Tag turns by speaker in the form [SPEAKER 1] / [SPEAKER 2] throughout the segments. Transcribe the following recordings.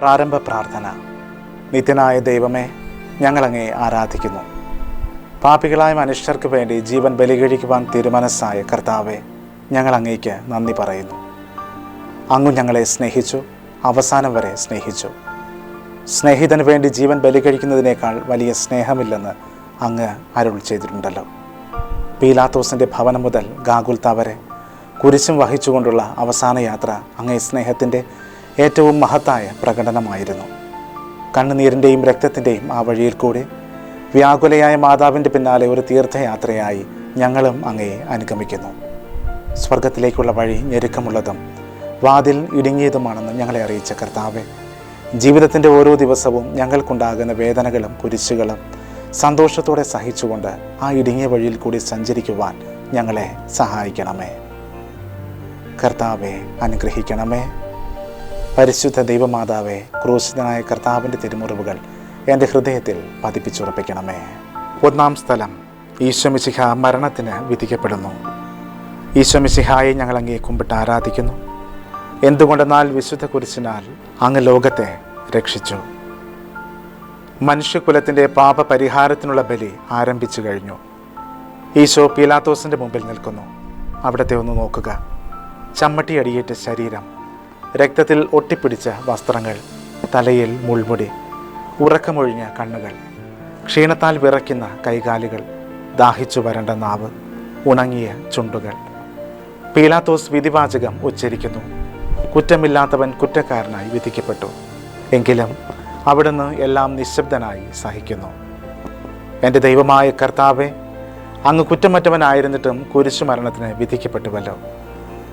[SPEAKER 1] പ്രാരംഭ പ്രാർത്ഥന. നിത്യനായ ദൈവമേ ഞങ്ങളങ്ങേ ആരാധിക്കുന്നു. പാപികളായ മനുഷ്യർക്ക് വേണ്ടി ജീവൻ ബലികഴിക്കുവാൻ തീരുമാനസായ കർത്താവെ ഞങ്ങൾ അങ്ങേക്ക് നന്ദി പറയുന്നു. അങ്ങ് ഞങ്ങളെ സ്നേഹിച്ചു അവസാനം വരെ സ്നേഹിച്ചു. സ്നേഹിതന് വേണ്ടി ജീവൻ ബലികഴിക്കുന്നതിനേക്കാൾ വലിയ സ്നേഹമില്ലെന്ന് അങ്ങ് അരുൾ ചെയ്തിട്ടുണ്ടല്ലോ. പീലാത്തോസിന്റെ ഭവനം മുതൽ ഗാഗുൽത്ത വരെ കുരിശും വഹിച്ചുകൊണ്ടുള്ള അവസാന യാത്ര അങ്ങേ സ്നേഹത്തിന്റെ ഏറ്റവും മഹത്തായ പ്രകടനമായിരുന്നു. കണ്ണുനീരിന്റെയും രക്തത്തിന്റെയും ആ വഴിയിൽ കൂടെ വ്യാകുലയായ മാതാവിന്റെ പിന്നാലെ ഒരു തീർത്ഥയാത്രയായി ഞങ്ങളും അങ്ങയെ അനുഗമിക്കുന്നു. സ്വർഗത്തിലേക്കുള്ള വഴി ഞെരുക്കമുള്ളതും വാതിൽ ഇടുങ്ങിയതുമാണെന്ന് ഞങ്ങളെ അറിയിച്ച കർത്താവെ ജീവിതത്തിന്റെ ഓരോ ദിവസവും ഞങ്ങൾക്കുണ്ടാകുന്ന വേദനകളും കുരിശുകളും സന്തോഷത്തോടെ സഹിച്ചുകൊണ്ട് ആ ഇടുങ്ങിയ വഴിയിൽ കൂടി സഞ്ചരിക്കുവാൻ ഞങ്ങളെ സഹായിക്കണമേ. കർത്താവെ അനുഗ്രഹിക്കണമേ. പരിശുദ്ധ ദൈവമാതാവെ ക്രൂശിതനായ കർത്താവിന്റെ തിരുമുറിവുകൾ എന്റെ ഹൃദയത്തിൽ പതിപ്പിച്ചുറപ്പിക്കണമേ. ഒന്നാം സ്ഥലം ഈശ്വമിശിഹ മരണത്തിന് വിധിക്കപ്പെടുന്നു. ഈശ്വമിശിഹായെ ഞങ്ങൾ അങ്ങേ കുമ്പിട്ട് ആരാധിക്കുന്നു. എന്തുകൊണ്ടെന്നാൽ വിശുദ്ധ കുരിശിനാൽ അങ്ങ് ലോകത്തെ രക്ഷിച്ചു. മനുഷ്യകുലത്തിന്റെ പാപപരിഹാരത്തിനുള്ള ബലി ആരംഭിച്ചു കഴിഞ്ഞു. ഈശോ പീലാത്തോസിന്റെ മുമ്പിൽ നിൽക്കുന്നു. അവിടത്തെ ഒന്ന് നോക്കുക. ചമ്മട്ടി അടിയേറ്റ ശരീരം രക്തത്തിൽ ഒട്ടിപ്പിടിച്ച വസ്ത്രങ്ങൾ തലയിൽ മുൾമുടി ഉറക്കമൊഴിഞ്ഞ കണ്ണുകൾ ക്ഷീണത്താൽ വിറയ്ക്കുന്ന കൈകാലുകൾ ദാഹിച്ചു വരണ്ട നാവ് ഉണങ്ങിയ ചുണ്ടുകൾ. പീലാത്തോസ് വിധിവാചകം ഉച്ചരിക്കുന്നു. കുറ്റമില്ലാത്തവൻ കുറ്റക്കാരനായി വിധിക്കപ്പെട്ടു. എങ്കിലും അവിടുന്ന് എല്ലാം നിശബ്ദനായി സഹിക്കുന്നു. എന്റെ ദൈവമായ കർത്താവെ അങ്ങ് കുറ്റമറ്റവനായിരുന്നിട്ടും കുരിശു മരണത്തിന് വിധിക്കപ്പെട്ടുവല്ലോ.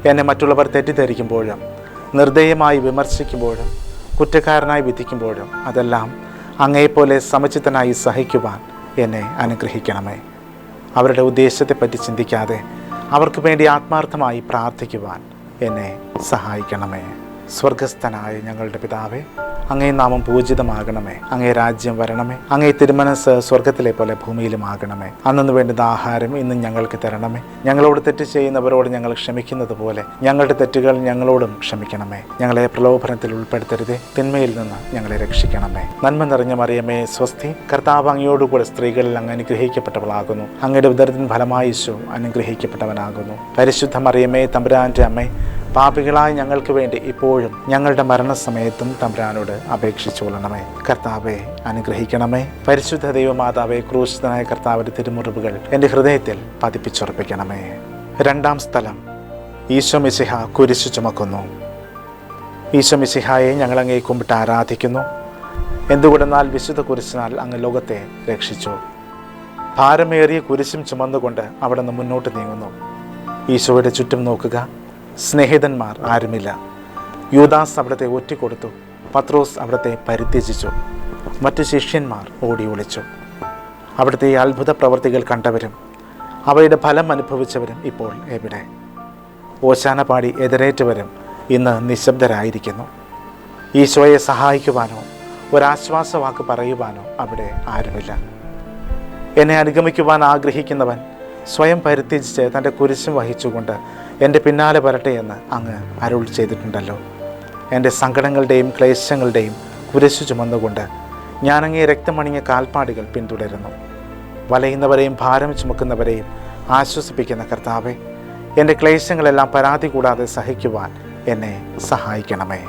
[SPEAKER 1] എന്നെ മറ്റുള്ളവർ തെറ്റിദ്ധരിക്കുമ്പോഴും നിർദ്ദയമായി വിമർശിക്കുമ്പോഴും കുറ്റക്കാരനായി വിധിക്കുമ്പോഴും അതെല്ലാം അങ്ങയെപ്പോലെ സമചിത്തനായി സഹിക്കുവാൻ എന്നെ അനുഗ്രഹിക്കണമേ. അവരുടെ ഉദ്ദേശത്തെപ്പറ്റി ചിന്തിക്കാതെ അവർക്ക് വേണ്ടി ആത്മാർത്ഥമായി പ്രാർത്ഥിക്കുവാൻ എന്നെ സഹായിക്കണമേ. സ്വർഗസ്ഥനായ ഞങ്ങളുടെ പിതാവേ അങ്ങേ നാമം പൂജിതമാകണമേ. അങ്ങേ രാജ്യം വരണമേ. അങ്ങേ തിരുമനസ് സ്വർഗത്തിലെ പോലെ ഭൂമിയിലുമാകണമേ. അന്നു വേണ്ടുന്ന ആഹാരം ഇന്നും ഞങ്ങൾക്ക് തരണമേ. ഞങ്ങളോട് തെറ്റ് ചെയ്യുന്നവരോട് ഞങ്ങൾ ക്ഷമിക്കുന്നത് പോലെ ഞങ്ങളുടെ തെറ്റുകൾ ഞങ്ങളോടും ക്ഷമിക്കണമേ. ഞങ്ങളെ പ്രലോഭനത്തിൽ ഉൾപ്പെടുത്തരുതേ. തിന്മയിൽ നിന്ന് ഞങ്ങളെ രക്ഷിക്കണമേ. നന്മ നിറഞ്ഞ മറിയമേ സ്വസ്തി കർത്താവ് അങ്ങയോടുകൂടെ സ്ത്രീകളിൽ അങ്ങ് അനുഗ്രഹിക്കപ്പെട്ടവളാകുന്നു. അങ്ങയുടെ ഉദരത്തിൻ ഫലമായി യേശു അനുഗ്രഹിക്കപ്പെട്ടവനാകുന്നു. പരിശുദ്ധ മറിയമേ തമ്പുരാന്റെ അമ്മേ പാപികളായ ഞങ്ങൾക്ക് വേണ്ടി ഇപ്പോഴും ഞങ്ങളുടെ മരണസമയത്തും തമ്പുരാനോട് അപേക്ഷിച്ചു കൊള്ളണമേ. കർത്താവെ അനുഗ്രഹിക്കണമേ. പരിശുദ്ധ ദൈവമാതാവെ ക്രൂശിതനായ കർത്താവിന്റെ തിരുമുറിവുകൾ എന്റെ ഹൃദയത്തിൽ പതിപ്പിച്ചുറപ്പിക്കണമേ. രണ്ടാം സ്ഥലം ഈശോ മിസിഹ കുരിശു ചുമക്കുന്നു. ഈശോ മിസിഹായെ ഞങ്ങൾ അങ്ങേ കുമ്പിട്ട് ആരാധിക്കുന്നു. എന്തുകൊണ്ടെന്നാൽ വിശുദ്ധ കുരിശിനാൽ അങ്ങ് ലോകത്തെ രക്ഷിച്ചു. ഭാരമേറിയ കുരിശും ചുമന്നുകൊണ്ട് അവിടെ നിന്ന് മുന്നോട്ട് നീങ്ങുന്നു. ഈശോയുടെ ചുറ്റും നോക്കുക. സ്നേഹിതന്മാർ ആരുമില്ല. യൂദാസ് അവിടത്തെ ഒറ്റിക്കൊടുത്തു. പത്രോസ് അവിടത്തെ പരിത്യജിച്ചു. മറ്റു ശിഷ്യന്മാർ ഓടി ഒളിച്ചു. അവിടുത്തെ അത്ഭുത പ്രവർത്തികൾ കണ്ടവരും അവയുടെ ഫലം അനുഭവിച്ചവരും ഇപ്പോൾ എവിടെ? ഓശാന എതിരേറ്റവരും ഇന്ന് നിശബ്ദരായിരിക്കുന്നു. ഈശോയെ സഹായിക്കുവാനോ ഒരാശ്വാസ വാക്ക് പറയുവാനോ അവിടെ ആരുമില്ല. എന്നെ അനുഗമിക്കുവാൻ ആഗ്രഹിക്കുന്നവൻ സ്വയം പരിത്യജിച്ച് തന്റെ കുരിശും വഹിച്ചുകൊണ്ട് എന്റെ പിന്നാലെ വരട്ടെ എന്ന് അങ്ങ് അരുൾ ചെയ്തിട്ടുണ്ടല്ലോ. എന്റെ സങ്കടങ്ങളുടെയും ക്ലേശങ്ങളുടെയും കുരിശു ചുമന്നുകൊണ്ട് ഞാനങ്ങേ രക്തമണിഞ്ഞ കാൽപ്പാടുകൾ പിന്തുടരുന്നു. വലയുന്നവരെയും ഭാരം ചുമക്കുന്നവരെയും ആശ്വസിപ്പിക്കുന്ന കർത്താവെ എന്റെ ക്ലേശങ്ങളെല്ലാം പരാതി കൂടാതെ സഹിക്കുവാൻ എന്നെ സഹായിക്കണമേ.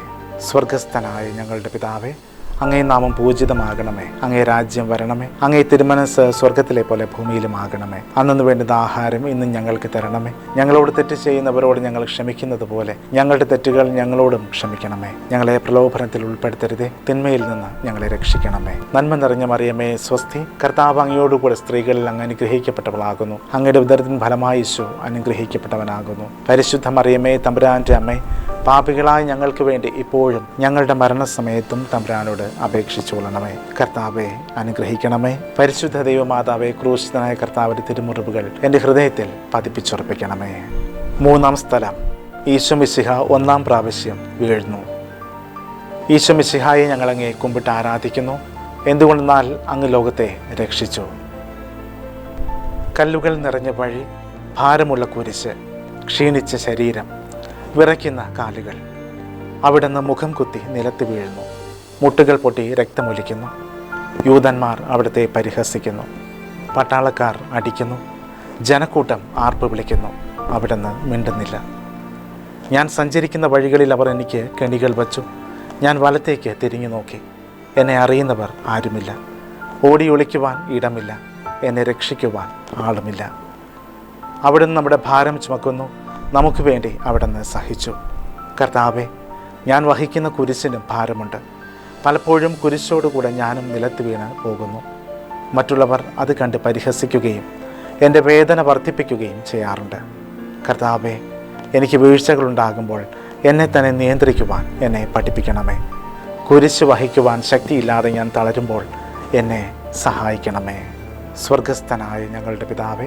[SPEAKER 1] സ്വർഗസ്ഥനായ ഞങ്ങളുടെ പിതാവേ അങ്ങേ നാമം പൂജിതമാകണമേ. അങ്ങേ രാജ്യം വരണമേ. അങ്ങേ തിരുമനസ് സ്വർഗത്തിലെ പോലെ ഭൂമിയിലുമാകണമേ അന്നു വേണ്ടുന്ന ആഹാരം ഇന്നും ഞങ്ങൾക്ക് തരണമേ. ഞങ്ങളോട് തെറ്റ് ചെയ്യുന്നവരോട് ഞങ്ങൾ ക്ഷമിക്കുന്നത് പോലെ ഞങ്ങളുടെ തെറ്റുകൾ ഞങ്ങളോടും ക്ഷമിക്കണമേ. ഞങ്ങളെ പ്രലോഭനത്തിൽ ഉൾപ്പെടുത്തരുതേ. തിന്മയിൽ നിന്ന് ഞങ്ങളെ രക്ഷിക്കണമേ. നന്മ നിറഞ്ഞ മറിയമേ സ്വസ്തി. കർത്താവ് അങ്ങയോടുകൂടെ സ്ത്രീകളിൽ അങ്ങ് അനുഗ്രഹിക്കപ്പെട്ടവളാകുന്നു. അങ്ങയുടെ ഉദരത്തിൻ ഫലമായി ശു അനുഗ്രഹിക്കപ്പെട്ടവനാകുന്നു. പരിശുദ്ധ മറിയമേ തമ്പുരാന്റെ അമ്മേ പാപികളായ ഞങ്ങൾക്ക് വേണ്ടി ഇപ്പോഴും ഞങ്ങളുടെ മരണസമയത്തും തമ്പുരാനോട് അപേക്ഷിച്ചു കൊള്ളണമേ. കർത്താവെ അനുഗ്രഹിക്കണമേ. പരിശുദ്ധ ദൈവമാതാവെ ക്രൂശിതനായ കർത്താവിന്റെ തിരുമുറിവുകൾ എന്റെ ഹൃദയത്തിൽ പതിപ്പിച്ചുറപ്പിക്കണമേ. മൂന്നാം സ്ഥലം ഈശോ മിശിഹ ഒന്നാം പ്രാവശ്യം വീഴുന്നു. ഈശോ മിശിഹായെ ഞങ്ങളങ്ങേ കുമ്പിട്ട് ആരാധിക്കുന്നു. എന്തുകൊണ്ടെന്നാൽ അങ്ങ് ലോകത്തെ രക്ഷിച്ചു. കല്ലുകൾ നിറഞ്ഞ വഴി ഭാരമുള്ള കുരിശ് ക്ഷീണിച്ച ശരീരം വിറയ്ക്കുന്ന കാലുകൾ. അവിടുന്ന് മുഖം കുത്തി നിലത്ത് വീഴുന്നു. മുട്ടുകൾ പൊട്ടി രക്തമൊലിക്കുന്നു. യൂതന്മാർ അവിടുത്തെ പരിഹസിക്കുന്നു. പട്ടാളക്കാർ അടിക്കുന്നു. ജനക്കൂട്ടം ആർപ്പ് വിളിക്കുന്നു. അവിടുന്ന് മിണ്ടുന്നില്ല. ഞാൻ സഞ്ചരിക്കുന്ന വഴികളിൽ അവർ എനിക്ക് കെണികൾ വച്ചു. ഞാൻ വലത്തേക്ക് തിരിഞ്ഞു നോക്കി. എന്നെ അറിയുന്നവർ ആരുമില്ല. ഓടി ഒളിക്കുവാൻ ഇടമില്ല. എന്നെ രക്ഷിക്കുവാൻ ആളുമില്ല. അവിടുന്ന് നമ്മുടെ ഭാരം ചുമക്കുന്നു. നമുക്ക് വേണ്ടി അവിടുന്ന് സഹിച്ചു. കർത്താവെ ഞാൻ വഹിക്കുന്ന കുരിശിന് ഭാരമുണ്ട്. പലപ്പോഴും കുരിശോടുകൂടെ ഞാനും നിലത്ത് വീണ് പോകുന്നു. മറ്റുള്ളവർ അത് കണ്ട് പരിഹസിക്കുകയും എന്റെ വേദന വർദ്ധിപ്പിക്കുകയും ചെയ്യാറുണ്ട്. കർത്താവെ എനിക്ക് വീഴ്ചകളുണ്ടാകുമ്പോൾ എന്നെ തന്നെ നിയന്ത്രിക്കുവാൻ എന്നെ പഠിപ്പിക്കണമേ. കുരിശ് വഹിക്കുവാൻ ശക്തിയില്ലാതെ ഞാൻ തളരുമ്പോൾ എന്നെ സഹായിക്കണമേ. സ്വർഗസ്ഥനായ ഞങ്ങളുടെ പിതാവേ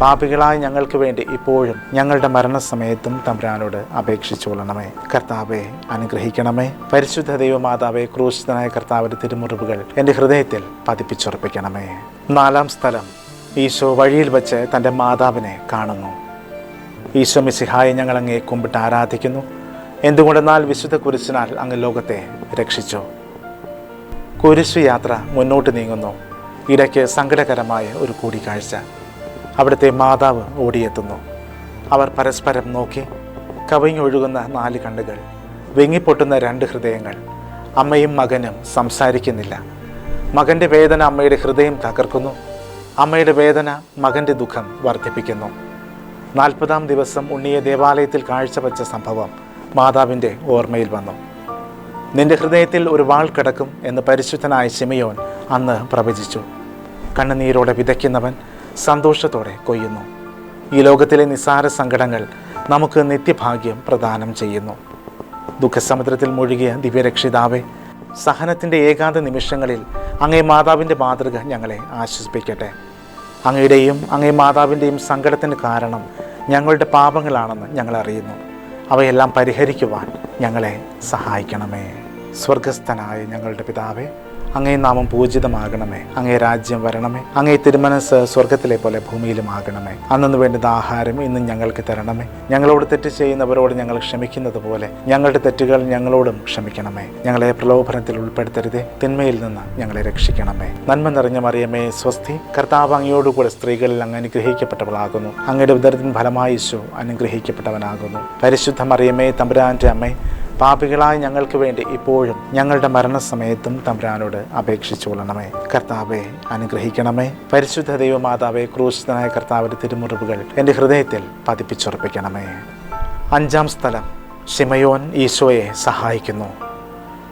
[SPEAKER 1] പാപികളായ ഞങ്ങൾക്ക് വേണ്ടി ഇപ്പോഴും ഞങ്ങളുടെ മരണസമയത്തും തമ്പുരാനോട് അപേക്ഷിച്ചുകൊള്ളണമേ കർത്താവെ അനുഗ്രഹിക്കണമേ. പരിശുദ്ധ ദൈവമാതാവെ ക്രൂശിതനായ കർത്താവിന്റെ തിരുമുറിവുകൾ എന്റെ ഹൃദയത്തിൽ പതിപ്പിച്ചുറപ്പിക്കണമേ. നാലാം സ്ഥലം ഈശോ വഴിയിൽ വെച്ച് തന്റെ മാതാവിനെ കാണുന്നു. ഈശോ മിസിഹായെ ഞങ്ങൾ അങ്ങേ കുമ്പിട്ട് ആരാധിക്കുന്നു. എന്തുകൊണ്ടെന്നാൽ വിശുദ്ധ കുരിശിനാൽ അങ്ങ് ലോകത്തെ രക്ഷിച്ചു. കുരിശു യാത്ര മുന്നോട്ട് നീങ്ങുന്നു. ഇടയ്ക്ക് സങ്കടകരമായ ഒരു കൂടിക്കാഴ്ച. അവിടുത്തെ മാതാവ് ഓടിയെത്തുന്നു. അവർ പരസ്പരം നോക്കി കവിഞ്ഞൊഴുകുന്ന നാല് കണ്ണുകൾ വെങ്ങിപ്പൊട്ടുന്ന രണ്ട് ഹൃദയങ്ങൾ. അമ്മയും മകനും സംസാരിക്കുന്നില്ല. മകന്റെ വേദന അമ്മയുടെ ഹൃദയം തകർക്കുന്നു. അമ്മയുടെ വേദന മകന്റെ ദുഃഖം വർദ്ധിപ്പിക്കുന്നു. നാൽപ്പതാം ദിവസം ഉണ്ണിയെ ദേവാലയത്തിൽ കാഴ്ചവെച്ച സംഭവം മാതാവിന്റെ ഓർമ്മയിൽ വന്നു. നിന്റെ ഹൃദയത്തിൽ ഒരു വാൾ കിടക്കും എന്ന് പരിശുദ്ധനായ ശിമയോൻ അന്ന് പ്രവചിച്ചു. കണ്ണുനീരോടെ വിതയ്ക്കുന്നവൻ സന്തോഷത്തോടെ കൊയ്യുന്നു. ഈ ലോകത്തിലെ നിസ്സാര സങ്കടങ്ങൾ നമുക്ക് നിത്യഭാഗ്യം പ്രദാനം ചെയ്യുന്നു. ദുഃഖസമുദ്രത്തിൽ മുഴുകിയ ദിവ്യരക്ഷിതാവെ സഹനത്തിന്റെ ഏകാന്ത നിമിഷങ്ങളിൽ അങ്ങേ മാതാവിന്റെ മാതൃക ഞങ്ങളെ ആശ്വസിപ്പിക്കട്ടെ. അങ്ങയുടെയും അങ്ങേ മാതാവിന്റെയും സങ്കടത്തിന് കാരണം ഞങ്ങളുടെ പാപങ്ങളാണെന്ന് ഞങ്ങൾ അറിയുന്നു. അവയെല്ലാം പരിഹരിക്കുവാൻ ഞങ്ങളെ സഹായിക്കണമേ. സ്വർഗസ്ഥനായ ഞങ്ങളുടെ പിതാവേ അങ്ങേ നാമം പൂജിതമാകണമേ. അങ്ങേ രാജ്യം വരണമേ. അങ്ങേ തിരുമനസ് സ്വർഗത്തിലെ പോലെ ഭൂമിയിലും ആകണമേ. അന്നു വേണ്ടുന്ന ആഹാരം ഇന്നും ഞങ്ങൾക്ക് തരണമേ. ഞങ്ങളോട് തെറ്റ് ചെയ്യുന്നവരോട് ഞങ്ങൾ ക്ഷമിക്കുന്നത് പോലെ ഞങ്ങളുടെ തെറ്റുകൾ ഞങ്ങളോടും ക്ഷമിക്കണമേ. ഞങ്ങളെ പ്രലോഭനത്തിൽ ഉൾപ്പെടുത്തരുതേ. തിന്മയിൽ നിന്ന് ഞങ്ങളെ രക്ഷിക്കണമേ. നന്മ നിറഞ്ഞ മറിയമേ സ്വസ്തി. കർത്താവ് അങ്ങയോടുകൂടെ സ്ത്രീകളിൽ അങ്ങ് അനുഗ്രഹിക്കപ്പെട്ടവളാകുന്നു. അങ്ങയുടെ ഉദരത്തിൻ ഫലമായി ഈശോ അനുഗ്രഹിക്കപ്പെട്ടവനാകുന്നു. പരിശുദ്ധ മറിയമേ തമ്പുരാന്റെ അമ്മേ പാപികളായ ഞങ്ങൾക്ക് വേണ്ടി ഇപ്പോഴും ഞങ്ങളുടെ മരണസമയത്തും തമ്പുരാനോട് അപേക്ഷിച്ചു കൊള്ളണമേ. കർത്താവെ അനുഗ്രഹിക്കണമേ. പരിശുദ്ധ ദൈവമാതാവെ ക്രൂശിതനായ കർത്താവിന്റെ തിരുമുറിവുകൾ എന്റെ ഹൃദയത്തിൽ പതിപ്പിച്ചുറപ്പിക്കണമേ. അഞ്ചാം സ്ഥലം ഷിമയോൻ ഈശോയെ സഹായിക്കുന്നു.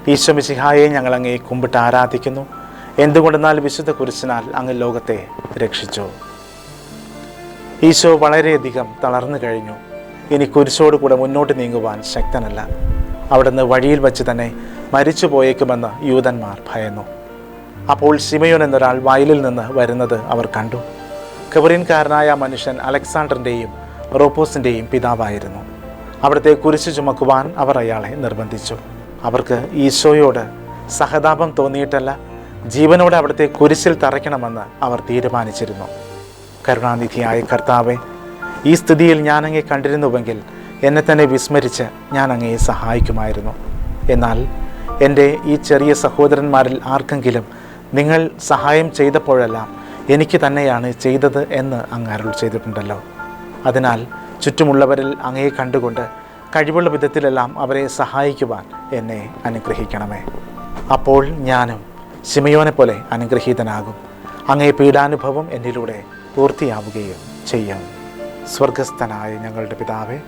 [SPEAKER 1] ഈശോ മിശിഹായെ ഞങ്ങൾ അങ്ങേ കുമ്പിട്ട് ആരാധിക്കുന്നു. എന്തുകൊണ്ടെന്നാൽ വിശുദ്ധ കുരിശിനാൽ അങ്ങ് ലോകത്തെ രക്ഷിച്ചു. ഈശോ വളരെയധികം തളർന്നു കഴിഞ്ഞു. ഇനി കുരിശോട് കൂടെ മുന്നോട്ട് നീങ്ങുവാൻ ശക്തനല്ല. അവിടുന്ന് വഴിയിൽ വച്ച് തന്നെ മരിച്ചു പോയേക്കുമെന്ന് യൂതന്മാർ ഭയന്നു. അപ്പോൾ സിമയോൻ എന്നൊരാൾ വയലിൽ നിന്ന് വരുന്നത് അവർ കണ്ടു. കബറിൻകാരനായ മനുഷ്യൻ അലക്സാണ്ടറിന്റെയും റോപ്പോസിന്റെയും പിതാവായിരുന്നു. അവിടുത്തെ കുരിശു ചുമക്കുവാൻ അവർ അയാളെ നിർബന്ധിച്ചു. അവർക്ക് ഈശോയോട് സഹതാപം തോന്നിയിട്ടല്ല ജീവനോടെ അവിടുത്തെ കുരിശിൽ തറയ്ക്കണമെന്ന് അവർ തീരുമാനിച്ചിരുന്നു. കരുണാനിധിയായ കർത്താവെ ഈ സ്ഥിതിയിൽ ഞാനങ്ങെ കണ്ടിരുന്നുവെങ്കിൽ എന്നെ തന്നെ വിസ്മരിച്ച് ഞാൻ അങ്ങയെ സഹായിക്കുമായിരുന്നു. എന്നാൽ എന്റെ ഈ ചെറിയ സഹോദരന്മാരിൽ ആർക്കെങ്കിലും നിങ്ങൾ സഹായം ചെയ്തപ്പോഴെല്ലാം എനിക്ക് തന്നെയാണ് ചെയ്തത് എന്ന് അങ്ങ് അരുൾ ചെയ്തിട്ടുണ്ടല്ലോ. അതിനാൽ ചുറ്റുമുള്ളവരിൽ അങ്ങയെ കണ്ടുകൊണ്ട് കഴിവുള്ള വിധത്തിലെല്ലാം അവരെ സഹായിക്കുവാൻ എന്നെ അനുഗ്രഹിക്കണമേ. അപ്പോൾ ഞാനും സിമയോനെ പോലെ അനുഗ്രഹീതനാകും. അങ്ങേ പീഡാനുഭവം എന്നിലൂടെ പൂർത്തിയാവുകയും ചെയ്യും. സ്വർഗസ്ഥനായ ഞങ്ങളുടെ പിതാവേ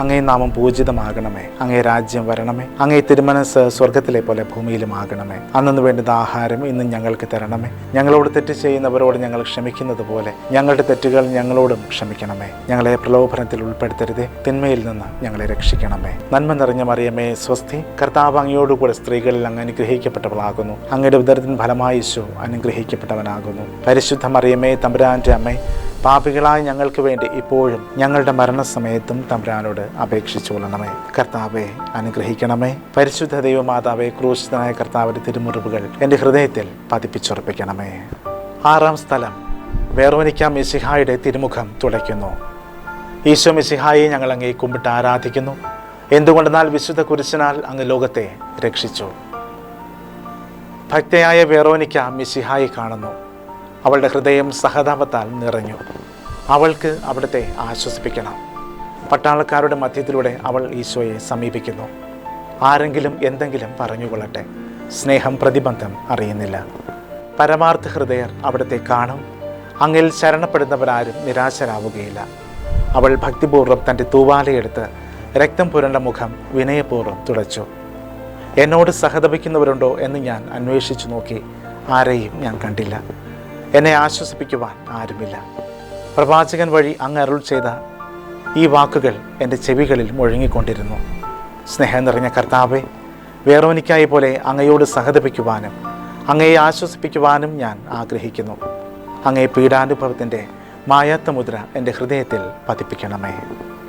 [SPEAKER 1] അങ്ങേ നാമം പൂജിതമാകണമേ. അങ്ങേ രാജ്യം വരണമേ. അങ്ങേ തിരുമനസ് സ്വർഗത്തിലെ പോലെ ഭൂമിയിലുമാകണമേ. അന്നു വേണ്ടുന്ന ആഹാരം ഇന്ന് ഞങ്ങൾക്ക് തരണമേ. ഞങ്ങളോട് തെറ്റ് ചെയ്യുന്നവരോട് ഞങ്ങൾ ക്ഷമിക്കുന്നത് പോലെ ഞങ്ങളുടെ തെറ്റുകൾ ഞങ്ങളോടും ക്ഷമിക്കണമേ. ഞങ്ങളെ പ്രലോഭനത്തിൽ ഉൾപ്പെടുത്തരുതേ. തിന്മയിൽ നിന്ന് ഞങ്ങളെ രക്ഷിക്കണമേ. നന്മ നിറഞ്ഞ മറിയമേ സ്വസ്തി. കർത്താവ് അങ്ങയോടുകൂടെ സ്ത്രീകളിൽ അങ്ങ് അനുഗ്രഹിക്കപ്പെട്ടവളാകുന്നു. അങ്ങയുടെ ഉദരത്തിൻ ഫലമായി യേശു അനുഗ്രഹിക്കപ്പെട്ടവനാകുന്നു. പരിശുദ്ധ മറിയമേ തമ്പുരാന്റെ അമ്മേ പാപികളായ ഞങ്ങൾക്ക് വേണ്ടി ഇപ്പോഴും ഞങ്ങളുടെ മരണസമയത്തും തമ്പുരാനോട് അപേക്ഷിച്ചു കൊള്ളണമേ. കർത്താവെ അനുഗ്രഹിക്കണമേ. പരിശുദ്ധ ദൈവമാതാവെ ക്രൂശിതനായ കർത്താവിന്റെ തിരുമുറിവുകൾ എന്റെ ഹൃദയത്തിൽ പതിപ്പിച്ചുറപ്പിക്കണമേ. ആറാം സ്ഥലം വേർവനിക്കാം മിസിഹായുടെ തിരുമുഖം തുടയ്ക്കുന്നു ഈശോ മിസിഹായെ ഞങ്ങൾ അങ്ങേ കുമ്പിട്ട് ആരാധിക്കുന്നു. എന്തുകൊണ്ടെന്നാൽ വിശുദ്ധ കുരിശിനാൽ അങ്ങ് ലോകത്തെ രക്ഷിച്ചു. ഭക്തയായ വേറോനിക്ക മിസിഹായി കാണുന്നു. അവളുടെ ഹൃദയം സഹതാപത്താൽ നിറഞ്ഞു. അവൾക്ക് അവിടുത്തെ ആശ്വസിപ്പിക്കണം. പട്ടാളക്കാരുടെ മധ്യത്തിലൂടെ അവൾ ഈശോയെ സമീപിക്കുന്നു. ആരെങ്കിലും എന്തെങ്കിലും പറഞ്ഞുകൊള്ളട്ടെ. സ്നേഹം പ്രതിബന്ധം അറിയുന്നില്ല. പരമാർത്ഥ ഹൃദയർ അവിടുത്തെ കാണും. അങ്ങിൽ ശരണപ്പെടുന്നവരാരും നിരാശരാവുകയില്ല. അവൾ ഭക്തിപൂർവം തന്റെ തൂവാലയെടുത്ത് രക്തം പുരണ്ട മുഖം വിനയപൂർവം തുടച്ചു. എന്നോട് സഹതപിക്കുന്നവരുണ്ടോ എന്ന് ഞാൻ അന്വേഷിച്ചു നോക്കി. ആരെയും ഞാൻ കണ്ടില്ല. എന്നെ ആശ്വസിപ്പിക്കുവാൻ ആരുമില്ല. പ്രവാചകൻ വഴി അങ്ങ് അരുൾ ചെയ്ത ഈ വാക്കുകൾ എന്റെ ചെവികളിൽ മുഴങ്ങിക്കൊണ്ടിരുന്നു. സ്നേഹം നിറഞ്ഞ കർത്താവെ വേറൊനിക്കായി പോലെ അങ്ങയോട് സഹതപിക്കുവാനും അങ്ങയെ ആശ്വസിപ്പിക്കുവാനും ഞാൻ ആഗ്രഹിക്കുന്നു. അങ്ങേ പീഡാനുഭവത്തിന്റെ മായാത്ത മുദ്ര എന്റെ ഹൃദയത്തിൽ പതിപ്പിക്കണമേ.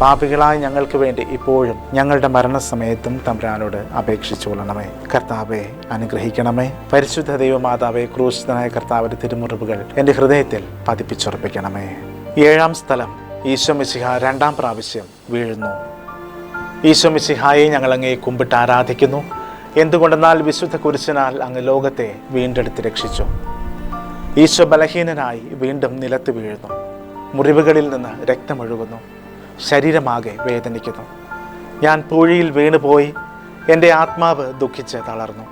[SPEAKER 1] പാപികളായ ഞങ്ങൾക്ക് വേണ്ടി ഇപ്പോഴും ഞങ്ങളുടെ മരണസമയത്തും തമ്പുരാനോട് അപേക്ഷിച്ചുകൊള്ളണമേ കർത്താവെ അനുഗ്രഹിക്കണമേ. പരിശുദ്ധ ദൈവമാതാവെ ക്രൂശിതനായ കർത്താവിന്റെ തിരുമുറിവുകൾ എന്റെ ഹൃദയത്തിൽ പതിപ്പിച്ചുറപ്പിക്കണമേ. ഏഴാം സ്ഥലം ഈശോ മിശിഹ രണ്ടാം പ്രാവശ്യം വീഴുന്നു. ഈശോ ഞങ്ങളങ്ങേ കുമ്പിട്ട് ആരാധിക്കുന്നു. എന്തുകൊണ്ടെന്നാൽ വിശുദ്ധ കുരിശിനാൽ അങ്ങ് ലോകത്തെ വീണ്ടെടുത്ത് രക്ഷിച്ചു. ഈശോ ബലഹീനനായി വീണ്ടും നിലത്ത് വീഴുന്നു. മുറിവുകളിൽ നിന്ന് രക്തമൊഴുകുന്നു. ശരീരമാകെ വേദനിക്കുന്നു. ഞാൻ പൂഴിയിൽ വീണുപോയി എന്റെ ആത്മാവ് ദുഃഖിച്ച് തളർന്നു.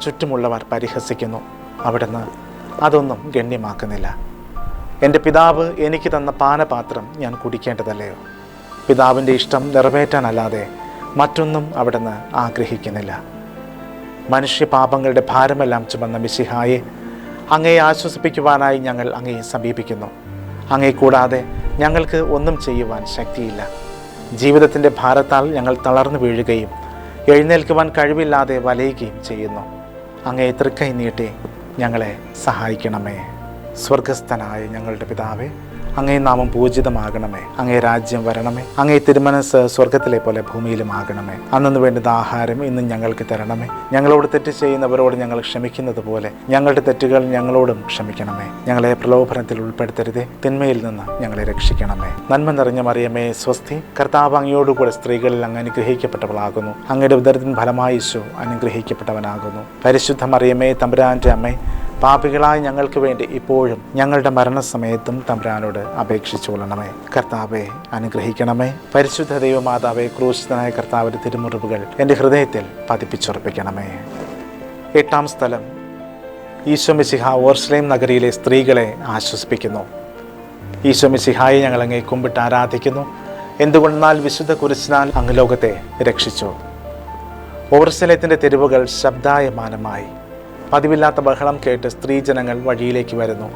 [SPEAKER 1] ചുറ്റുമുള്ളവർ പരിഹസിക്കുന്നു. അവിടുന്ന് അതൊന്നും ഗണ്യമാക്കുന്നില്ല. എന്റെ പിതാവ് എനിക്ക് തന്ന പാനപാത്രം ഞാൻ കുടിക്കേണ്ടതല്ലയോ? പിതാവിന്റെ ഇഷ്ടം നിറവേറ്റാനല്ലാതെ മറ്റൊന്നും അവിടുന്ന് ആഗ്രഹിക്കുന്നില്ല. മനുഷ്യപാപങ്ങളുടെ ഭാരമെല്ലാം ചുമന്ന മിശിഹായെ അങ്ങയെ ആശ്വസിപ്പിക്കുവാനായി ഞങ്ങൾ അങ്ങയെ സമീപിക്കുന്നു. അങ്ങേ കൂടാതെ ഞങ്ങൾക്ക് ഒന്നും ചെയ്യുവാൻ ശക്തിയില്ല. ജീവിതത്തിന്റെ ഭാരത്താൽ ഞങ്ങൾ തളർന്നു വീഴുകയും എഴുന്നേൽക്കുവാൻ കഴിവില്ലാതെ വലയുകയും ചെയ്യുന്നു. അങ്ങേ തൃക്കൈ നീട്ടി ഞങ്ങളെ സഹായിക്കണമേ. സ്വർഗസ്ഥനായ ഞങ്ങളുടെ പിതാവേ അങ്ങേ നാമം പൂജിതമാകണമേ. അങ്ങേ രാജ്യം വരണമേ. അങ്ങേ തിരുമനസ് സ്വർഗത്തിലെ പോലെ ഭൂമിയിലും ആകണമേ അന്നു വേണ്ടുന്ന ആഹാരം ഇന്നും ഞങ്ങൾക്ക് തരണമേ. ഞങ്ങളോട് തെറ്റ് ചെയ്യുന്നവരോട് ഞങ്ങൾ ക്ഷമിക്കുന്നത് പോലെ ഞങ്ങളുടെ തെറ്റുകൾ ഞങ്ങളോടും ക്ഷമിക്കണമേ. ഞങ്ങളെ പ്രലോഭനത്തിൽ ഉൾപ്പെടുത്തരുതേ. തിന്മയിൽ നിന്ന് ഞങ്ങളെ രക്ഷിക്കണമേ. നന്മ നിറഞ്ഞ മറിയമേ സ്വസ്തി. കർത്താവ് അങ്ങയോടുകൂടെ സ്ത്രീകളിൽ അങ്ങ് അനുഗ്രഹിക്കപ്പെട്ടവളാകുന്നു. അങ്ങയുടെ ഉദരത്തിൻ ഫലമായി യേശു അനുഗ്രഹിക്കപ്പെട്ടവനാകുന്നു. പരിശുദ്ധ മറിയമേ തമ്പുരാന്റെ അമ്മേ പാപികളായ ഞങ്ങൾക്ക് വേണ്ടി ഇപ്പോഴും ഞങ്ങളുടെ മരണസമയത്തും തമ്പുരാനോട് അപേക്ഷിച്ചുകൊള്ളണമേ കർത്താവെ അനുഗ്രഹിക്കണമേ. പരിശുദ്ധ ദൈവമാതാവെ ക്രൂശിതനായ കർത്താവിന്റെ തിരുമുറിവുകൾ എന്റെ ഹൃദയത്തിൽ പതിപ്പിച്ചുറപ്പിക്കണമേ. എട്ടാം സ്ഥലം. ഈശോ മിശിഹ ഓർസ്ലേം നഗരിയിലെ സ്ത്രീകളെ ആശ്വസിപ്പിക്കുന്നു. ഈശോ മിശിഹായെ ഞങ്ങൾ അങ്ങേ കുമ്പിട്ട് ആരാധിക്കുന്നു. എന്തുകൊണ്ടെന്നാൽ വിശുദ്ധ കുരിശിനാൽ അങ്ങ് ലോകത്തെ രക്ഷിച്ചു. ഓർസലേത്തിന്റെ തെരുവുകൾ ശബ്ദായമാനമായി. പതിവില്ലാത്ത ബഹളം കേട്ട് സ്ത്രീജനങ്ങൾ വഴിയിലേക്ക് വരുന്നു.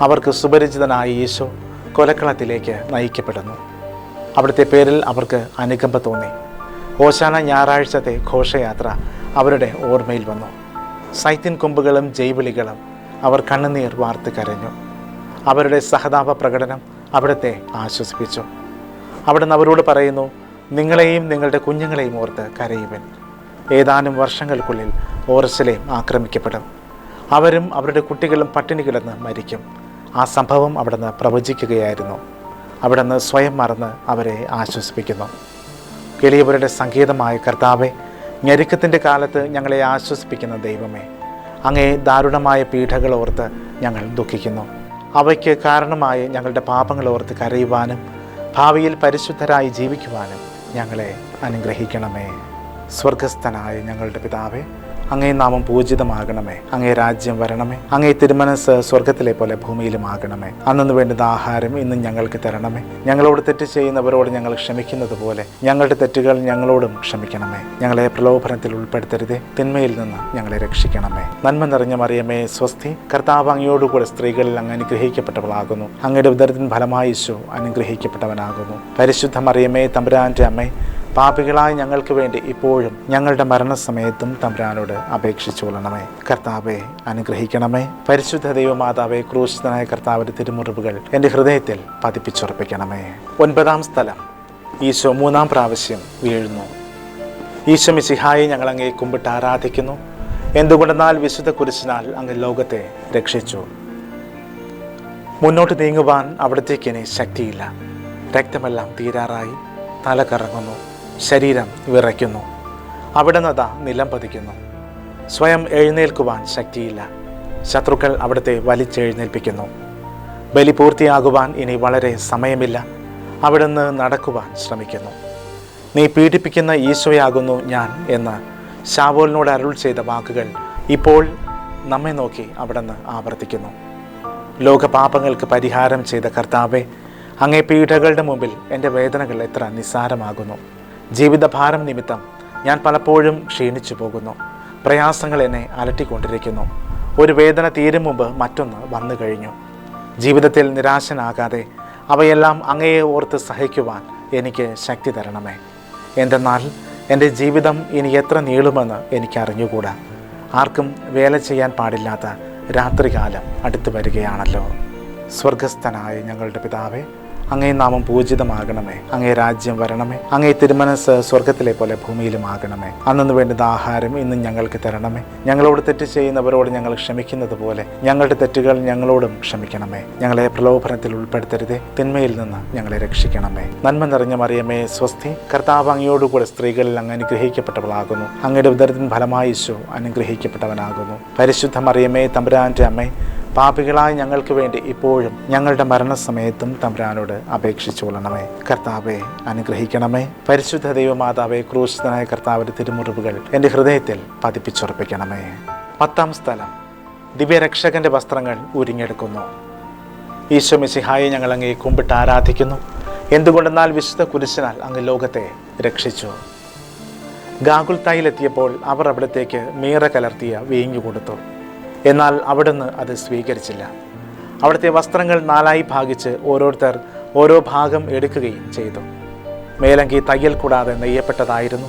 [SPEAKER 1] അവർക്ക് സുപരിചിതനായ യേശു കൊലക്കളത്തിലേക്ക് നയിക്കപ്പെടുന്നു. അവിടുത്തെ പേരിൽ അവർക്ക് അനുകമ്പ തോന്നി. ഓശാന ഞായറാഴ്ചത്തെ ഘോഷയാത്ര അവരുടെ ഓർമ്മയിൽ വന്നു. സൈത്തിൻ കൊമ്പുകളും ജൈവിളികളും അവർ കണ്ണുനീർ വാർത്ത് കരഞ്ഞു. അവരുടെ സഹതാപ പ്രകടനം അവിടുത്തെ ആശ്വസിപ്പിച്ചു. അവിടുന്ന് അവരോട് പറയുന്നു നിങ്ങളെയും നിങ്ങളുടെ കുഞ്ഞുങ്ങളെയും ഓർത്ത് കരയുവൻ. ഏതാനും വർഷങ്ങൾക്കുള്ളിൽ ഓറസലേം ആക്രമിക്കപ്പെടും. അവരും അവരുടെ കുട്ടികളും പട്ടിണി കിടന്ന് മരിക്കും. ആ സംഭവം അവിടുന്ന് പ്രവചിക്കുകയായിരുന്നു. അവിടുന്ന് സ്വയം മറന്ന് അവരെ ആശ്വസിപ്പിക്കുന്നു. എളിയവരുടെ സംഗീതമായ കർത്താവെ ഞെരുക്കത്തിന്റെ കാലത്ത് ഞങ്ങളെ ആശ്വസിപ്പിക്കുന്ന ദൈവമേ അങ്ങേ ദാരുണമായ പീഠകൾ ഓർത്ത് ഞങ്ങൾ ദുഃഖിക്കുന്നു. അവയ്ക്ക് കാരണമായി ഞങ്ങളുടെ പാപങ്ങൾ ഓർത്ത് കരയുവാനും ഭാവിയിൽ പരിശുദ്ധരായി ജീവിക്കുവാനും ഞങ്ങളെ അനുഗ്രഹിക്കണമേ. സ്വർഗസ്ഥനായ ഞങ്ങളുടെ പിതാവേ അങ്ങേ നാമം പൂജിതമാകണമേ. അങ്ങേ രാജ്യം വരണമേ. അങ്ങേ തിരുമനസ് സ്വർഗത്തിലെ പോലെ ഭൂമിയിലും ആകണമേ. അന്നു വേണ്ടുന്ന ആഹാരം ഇന്നും ഞങ്ങൾക്ക് തരണമേ. ഞങ്ങളോട് തെറ്റ് ചെയ്യുന്നവരോട് ഞങ്ങൾ ക്ഷമിക്കുന്നത് പോലെ ഞങ്ങളുടെ തെറ്റുകൾ ഞങ്ങളോടും ക്ഷമിക്കണമേ. ഞങ്ങളെ പ്രലോഭനത്തിൽ ഉൾപ്പെടുത്തരുതേ. തിന്മയിൽ നിന്ന് ഞങ്ങളെ രക്ഷിക്കണമേ. നന്മ നിറഞ്ഞ മറിയമേ സ്വസ്തി കർത്താവ് അങ്ങയോടുകൂടെ സ്ത്രീകളിൽ അങ്ങ് അനുഗ്രഹിക്കപ്പെട്ടവളാകുന്നു. അങ്ങയുടെ ഉദരത്തിൻ ഫലമായി ഈശോ അനുഗ്രഹിക്കപ്പെട്ടവനാകുന്നു. പരിശുദ്ധ മറിയമേ തമ്പുരാന്റെ അമ്മേ പാപികളായ ഞങ്ങൾക്ക് വേണ്ടി ഇപ്പോഴും ഞങ്ങളുടെ മരണസമയത്തും തമ്പുരാനോട് അപേക്ഷിച്ചു കൊള്ളണമേ. കർത്താവെ അനുഗ്രഹിക്കണമേ. പരിശുദ്ധ ദൈവമാതാവെ ക്രൂശിതനായ കർത്താവിന്റെ തിരുമുറിവുകൾ എന്റെ ഹൃദയത്തിൽ പതിപ്പിച്ചുറപ്പിക്കണമേ. ഒൻപതാം സ്ഥലം. ഈശോ മൂന്നാം പ്രാവശ്യം വീഴുന്നു. ഈശോ മിശിഹായി ഞങ്ങൾ അങ്ങേ കുമ്പിട്ട് ആരാധിക്കുന്നു. എന്തുകൊണ്ടെന്നാൽ വിശുദ്ധ കുരിശിനാൽ അങ്ങ് ലോകത്തെ രക്ഷിച്ചു. മുന്നോട്ട് നീങ്ങുവാൻ അവിടത്തേക്ക് ഇനി ശക്തിയില്ല. രക്തമെല്ലാം തീരാറായി. തല കറങ്ങുന്നു ശരീരം വിറയ്ക്കുന്നു. അവിടെ നദ നിലം പതിക്കുന്നു. സ്വയം എഴുന്നേൽക്കുവാൻ ശക്തിയില്ല. ശത്രുക്കൾ അവിടുത്തെ വലിച്ചെഴുന്നേൽപ്പിക്കുന്നു. ബലി പൂർത്തിയാകുവാൻ ഇനി വളരെ സമയമില്ല. അവിടുന്ന് നടക്കുവാൻ ശ്രമിക്കുന്നു. നീ പീഡിപ്പിക്കുന്ന ഈശോയാകുന്നു ഞാൻ എന്ന് ഷാവോലിനോട് അരുൾ ചെയ്ത വാക്കുകൾ ഇപ്പോൾ നമ്മെ നോക്കി അവിടുന്ന് ആവർത്തിക്കുന്നു. ലോകപാപങ്ങൾക്ക് പരിഹാരം ചെയ്ത കർത്താവെ അങ്ങേ പീഡകളുടെ മുമ്പിൽ എന്റെ വേദനകൾ എത്ര നിസ്സാരമാകുന്നു. ജീവിതഭാരം നിമിത്തം ഞാൻ പലപ്പോഴും ക്ഷീണിച്ചു പോകുന്നു. പ്രയാസങ്ങൾ എന്നെ അലട്ടിക്കൊണ്ടിരിക്കുന്നു. ഒരു വേദന തീരും മുമ്പ് മറ്റൊന്ന് വന്നു കഴിഞ്ഞു. ജീവിതത്തിൽ നിരാശനാകാതെ അവയെല്ലാം അങ്ങയെ ഓർത്ത് സഹിക്കുവാൻ എനിക്ക് ശക്തി തരണമേ. എന്തെന്നാൽ എന്റെ ജീവിതം ഇനി എത്ര നീളുമെന്ന് എനിക്കറിഞ്ഞുകൂടാ. ആർക്കും വേല ചെയ്യാൻ പാടില്ലാത്ത രാത്രികാലം അടുത്തു വരികയാണല്ലോ. സ്വർഗസ്ഥനായ ഞങ്ങളുടെ പിതാവേ അങ്ങേ നാമം പൂജിതമാകണമേ. അങ്ങേ രാജ്യം വരണമേ. അങ്ങേ തിരുമനസ് സ്വർഗത്തിലെ പോലെ ഭൂമിയിലുമാകണമേ. അന്നു വേണ്ടുന്ന ആഹാരം ഇന്നും ഞങ്ങൾക്ക് തരണമേ. ഞങ്ങളോട് തെറ്റ് ചെയ്യുന്നവരോട് ഞങ്ങൾ ക്ഷമിക്കുന്നത് പോലെ ഞങ്ങളുടെ തെറ്റുകൾ ഞങ്ങളോടും ക്ഷമിക്കണമേ. ഞങ്ങളെ പ്രലോഭനത്തിൽ ഉൾപ്പെടുത്തരുതേ. തിന്മയിൽ നിന്ന് ഞങ്ങളെ രക്ഷിക്കണമേ. നന്മ നിറഞ്ഞ മറിയമേ സ്വസ്തി. കർത്താവ് അങ്ങയോടുകൂടെ സ്ത്രീകളിൽ അങ്ങ് അനുഗ്രഹിക്കപ്പെട്ടവളാകുന്നു. അങ്ങയുടെ ഉദരത്തിൻ ഫലമായി ഈശോ അനുഗ്രഹിക്കപ്പെട്ടവനാകുന്നു. പരിശുദ്ധ മറിയമേ തമ്പുരാന്റെ അമ്മേ പാപികളായ ഞങ്ങൾക്ക് വേണ്ടി ഇപ്പോഴും ഞങ്ങളുടെ മരണസമയത്തും തമ്പുരാനോട് അപേക്ഷിച്ചു കൊള്ളണമേ. കർത്താവെ അനുഗ്രഹിക്കണമേ. പരിശുദ്ധ ദൈവമാതാവെ ക്രൂശിതനായ കർത്താവിന്റെ തിരുമുറിവുകൾ എന്റെ ഹൃദയത്തിൽ പതിപ്പിച്ചുറപ്പിക്കണമേ. പത്താം സ്ഥലം. ദിവ്യരക്ഷകന്റെ വസ്ത്രങ്ങൾ ഉരിഞ്ഞെടുക്കുന്നു. ഈശോ മിസിഹായെ ഞങ്ങൾ അങ്ങേ കുമ്പിട്ട് ആരാധിക്കുന്നു. എന്തുകൊണ്ടെന്നാൽ വിശുദ്ധ കുരിശിനാൽ അങ്ങ് ലോകത്തെ രക്ഷിച്ചു. ഗാഗുൽത്തായിലെത്തിയപ്പോൾ അവർ അവിടത്തേക്ക് മീറ കലർത്തിയ വീഞ്ഞു കൊടുത്തു. എന്നാൽ അവിടുന്ന് അത് സ്വീകരിച്ചില്ല. അവിടുത്തെ വസ്ത്രങ്ങൾ നാലായി ഭാഗിച്ച് ഓരോരുത്തർ ഓരോ ഭാഗം എടുക്കുകയും ചെയ്തു. മേലങ്കി തയ്യൽ കൂടാതെ നെയ്യപ്പെട്ടതായിരുന്നു.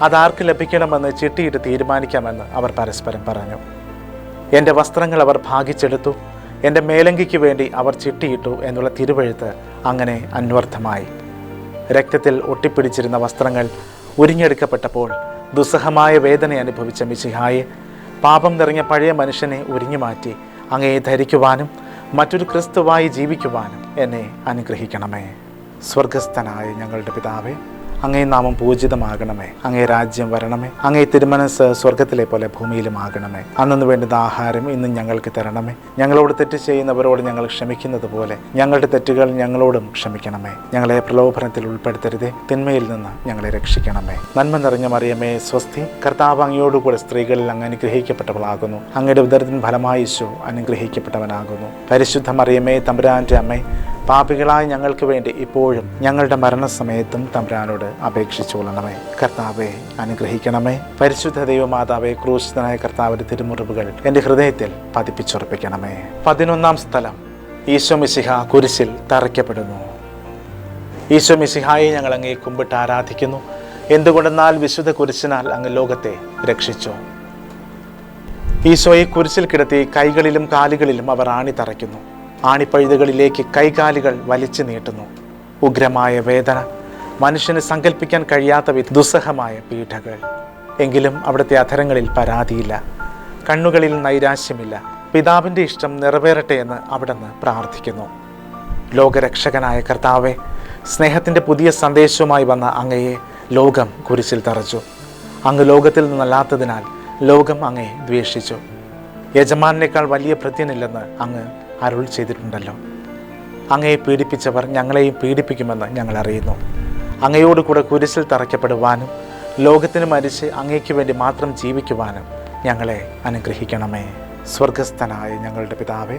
[SPEAKER 1] അതാർക്ക് ലഭിക്കണമെന്ന് ചിട്ടിയിട്ട് തീരുമാനിക്കാമെന്ന് അവർ പരസ്പരം പറഞ്ഞു. എന്റെ വസ്ത്രങ്ങൾ അവർ ഭാഗിച്ചെടുത്തു. എന്റെ മേലങ്കിക്ക് വേണ്ടി അവർ ചിട്ടിയിട്ടു എന്നുള്ള തിരുവഴുത്ത് അങ്ങനെ അന്വർത്ഥമായി. രക്തത്തിൽ ഒട്ടിപ്പിടിച്ചിരുന്ന വസ്ത്രങ്ങൾ ഉരിഞ്ഞെടുക്കപ്പെട്ടപ്പോൾ ദുസ്സഹമായ വേദന അനുഭവിച്ച മിശിഹായെ പാപം നിറഞ്ഞ പഴയ മനുഷ്യനെ ഉരിഞ്ഞു മാറ്റി. അങ്ങയെ ധരിക്കുവാനും മറ്റൊരു ക്രിസ്തുവായി ജീവിക്കുവാനും എന്നെ അനുഗ്രഹിക്കണമേ. സ്വർഗസ്ഥനായ ഞങ്ങളുടെ പിതാവേ അങ്ങേ നാമം പൂജിതമാകണമേ. അങ്ങേ രാജ്യം വരണമേ. അങ്ങേ തിരുമനസ് സ്വർഗത്തിലെ പോലെ ഭൂമിയിലുമാകണമേ. അന്നു വേണ്ടുന്ന ആഹാരം ഇന്നും ഞങ്ങൾക്ക് തരണമേ. ഞങ്ങളോട് തെറ്റ് ചെയ്യുന്നവരോട് ഞങ്ങൾ ക്ഷമിക്കുന്നത് പോലെ ഞങ്ങളുടെ തെറ്റുകൾ ഞങ്ങളോടും ക്ഷമിക്കണമേ. ഞങ്ങളെ പ്രലോഭനത്തിൽ ഉൾപ്പെടുത്തരുതേ. തിന്മയിൽ നിന്ന് ഞങ്ങളെ രക്ഷിക്കണമേ. നന്മ നിറഞ്ഞ മറിയമേ സ്വസ്തി. കർത്താവ് അങ്ങയോടുകൂടെ സ്ത്രീകളിൽ അങ്ങ് അനുഗ്രഹിക്കപ്പെട്ടവളാകുന്നു. അങ്ങയുടെ ഉദരത്തിന് ഫലമായി യേശു അനുഗ്രഹിക്കപ്പെട്ടവനാകുന്നു. പരിശുദ്ധ മറിയമേ തമ്പുരാന്റെ അമ്മേ പാപികളായ ഞങ്ങൾക്ക് വേണ്ടി ഇപ്പോഴും ഞങ്ങളുടെ മരണസമയത്തും തമ്പുരാനോട് അപേക്ഷിച്ചു കൊള്ളണമേ. കർത്താവെ അനുഗ്രഹിക്കണമേ. പരിശുദ്ധ ദൈവമാതാവെ ക്രൂശിതനായ കർത്താവിന്റെ തിരുമുറിവുകൾ എന്റെ ഹൃദയത്തിൽ പതിപ്പിച്ചുറപ്പിക്കണമേ. പതിനൊന്നാം സ്ഥലം ഈശോ മിശിഹ കുരിശിൽ തറയ്ക്കപ്പെടുന്നു. ഈശോ മിശിഹായെ ഞങ്ങൾ അങ്ങേ കുമ്പിട്ട് ആരാധിക്കുന്നു. എന്തുകൊണ്ടെന്നാൽ വിശുദ്ധ കുരിശിനാൽ അങ്ങ് ലോകത്തെ രക്ഷിച്ചു. ഈശോയെ കുരിശിൽ കിടത്തി കൈകളിലും കാലുകളിലും അവർ ആണി തറയ്ക്കുന്നു. ആണിപ്പഴുതുകളിലേക്ക് കൈകാലുകൾ വലിച്ചു നീട്ടുന്നു. ഉഗ്രമായ വേദന മനുഷ്യന് സങ്കല്പിക്കാൻ കഴിയാത്ത ദുസ്സഹമായ പീഠകൾ. എങ്കിലും അവിടുത്തെ അധരങ്ങളിൽ പരാതിയില്ല. കണ്ണുകളിൽ നൈരാശ്യമില്ല. പിതാവിന്റെ ഇഷ്ടം നിറവേറട്ടെ എന്ന് അവിടുന്ന് പ്രാർത്ഥിക്കുന്നു. ലോകരക്ഷകനായ കർത്താവെ സ്നേഹത്തിന്റെ പുതിയ സന്ദേശവുമായി വന്ന അങ്ങയെ ലോകം കുരിശിൽ തറച്ചു. അങ്ങ് ലോകത്തിൽ നിന്നല്ലാത്തതിനാൽ ലോകം അങ്ങയെ ദ്വേഷിച്ചു. യജമാനേക്കാൾ വലിയ ഭൃത്യനില്ലെന്ന് അങ്ങ് അരുൾ ചെയ്തിട്ടുണ്ടല്ലോ. അങ്ങയെ പീഡിപ്പിച്ചവർ ഞങ്ങളെയും പീഡിപ്പിക്കുമെന്ന് ഞങ്ങൾ അറിയുന്നു അങ്ങയോട് കൂടെ കുരിശിൽ തറയ്ക്കപ്പെടുവാനും ലോകത്തിന് മരിച്ച് അങ്ങയ്ക്ക് വേണ്ടി മാത്രം ജീവിക്കുവാനും ഞങ്ങളെ അനുഗ്രഹിക്കണമേ. സ്വർഗസ്ഥനായ ഞങ്ങളുടെ പിതാവേ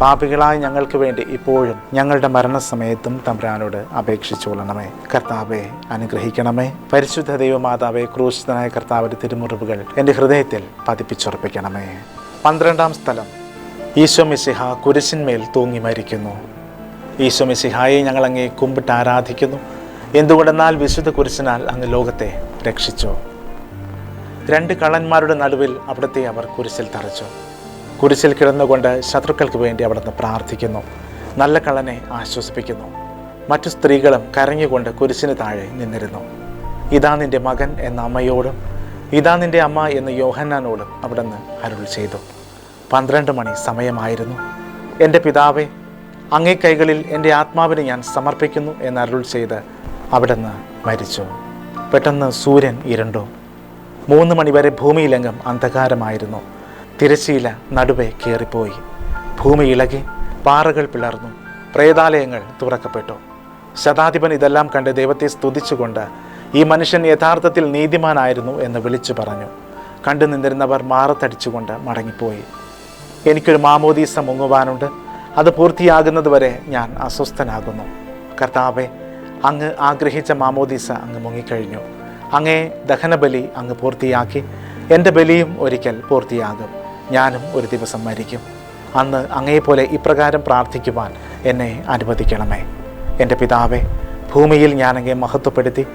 [SPEAKER 1] പാപികളായ ഞങ്ങൾക്ക് വേണ്ടി ഇപ്പോഴും ഞങ്ങളുടെ മരണസമയത്തും തമ്പുരാനോട് അപേക്ഷിച്ചുകൊള്ളണമേ കർത്താവെ അനുഗ്രഹിക്കണമേ. പരിശുദ്ധ ദൈവമാതാവെ ക്രൂശിതനായ കർത്താവിന്റെ തിരുമുറിവുകൾ എന്റെ ഹൃദയത്തിൽ പതിപ്പിച്ചുറപ്പിക്കണമേ. പന്ത്രണ്ടാം സ്ഥലം. ഈശോ മിസിഹ കുരിശിന്മേൽ തൂങ്ങി മരിക്കുന്നു. ഈശോ മിശിഹായെ ഞങ്ങൾ അങ്ങേ കുമ്പിട്ട് ആരാധിക്കുന്നു. എന്തുകൊണ്ടെന്നാൽ വിശുദ്ധ കുരിശിനാൽ അങ്ങ് ലോകത്തെ രക്ഷിച്ചു. രണ്ട് കള്ളന്മാരുടെ നടുവിൽ അവിടുത്തെ അവർ കുരിശിൽ തറച്ചു. കുരിശിൽ കിടന്നുകൊണ്ട് ശത്രുക്കൾക്ക് വേണ്ടി അവിടുന്ന് പ്രാർത്ഥിക്കുന്നു. നല്ല കള്ളനെ ആശ്വസിപ്പിക്കുന്നു. മറ്റു സ്ത്രീകളും കരഞ്ഞുകൊണ്ട് കുരിശിന് താഴെ നിന്നിരുന്നു. ഇതാ നിന്റെ മകൻ എന്ന അമ്മയോടും ഇതാ നിന്റെ അമ്മ എന്ന യോഹന്നാനോടും അവിടുന്ന് അരുൾ ചെയ്തു. പന്ത്രണ്ട് മണി സമയമായിരുന്നു. എന്റെ പിതാവെ അങ്ങേ കൈകളിൽ എന്റെ ആത്മാവിനെ ഞാൻ സമർപ്പിക്കുന്നു എന്ന് അരുൾ ചെയ്ത് അവിടുന്ന് മരിച്ചു. പെട്ടെന്ന് സൂര്യൻ ഇരുണ്ടു. മൂന്ന് മണിവരെ ഭൂമിയിലെങ്ങും അന്ധകാരമായിരുന്നു. തിരശ്ശീല നടുവെ കയറിപ്പോയി ഭൂമി ഇളകി പാറകൾ പിളർന്നു. പ്രേതാലയങ്ങൾ തുറക്കപ്പെട്ടു. ശതാധിപൻ ഇതെല്ലാം കണ്ട് ദൈവത്തെ സ്തുതിച്ചുകൊണ്ട് ഈ മനുഷ്യൻ യഥാർത്ഥത്തിൽ നീതിമാനായിരുന്നു എന്ന് വിളിച്ചു പറഞ്ഞു. കണ്ടു നിന്നിരുന്നവർ മാറത്തടിച്ചുകൊണ്ട് മടങ്ങിപ്പോയി. എനിക്കൊരു മാമോദീസ മുങ്ങുവാനുണ്ട്. അത് പൂർത്തിയാകുന്നതുവരെ ഞാൻ അസ്വസ്ഥനാകുന്നു. കർത്താവെ അങ്ങ് ആഗ്രഹിച്ച മാമോദീസ അങ്ങ് മുങ്ങിക്കഴിഞ്ഞു. അങ്ങേ ദഹനബലി അങ്ങ് പൂർത്തിയാക്കി. എന്റെ ബലിയും ഒരിക്കൽ പൂർത്തിയാകും. ഞാനും ഒരു ദിവസം മരിക്കും. അന്ന് അങ്ങേപോലെ ഇപ്രകാരം പ്രാർത്ഥിക്കുവാൻ എന്നെ അനുവദിക്കണമേ. എന്റെ പിതാവെ ഭൂമിയിൽ ഞാൻ അങ്ങേ മഹത്വപ്പെടുത്തി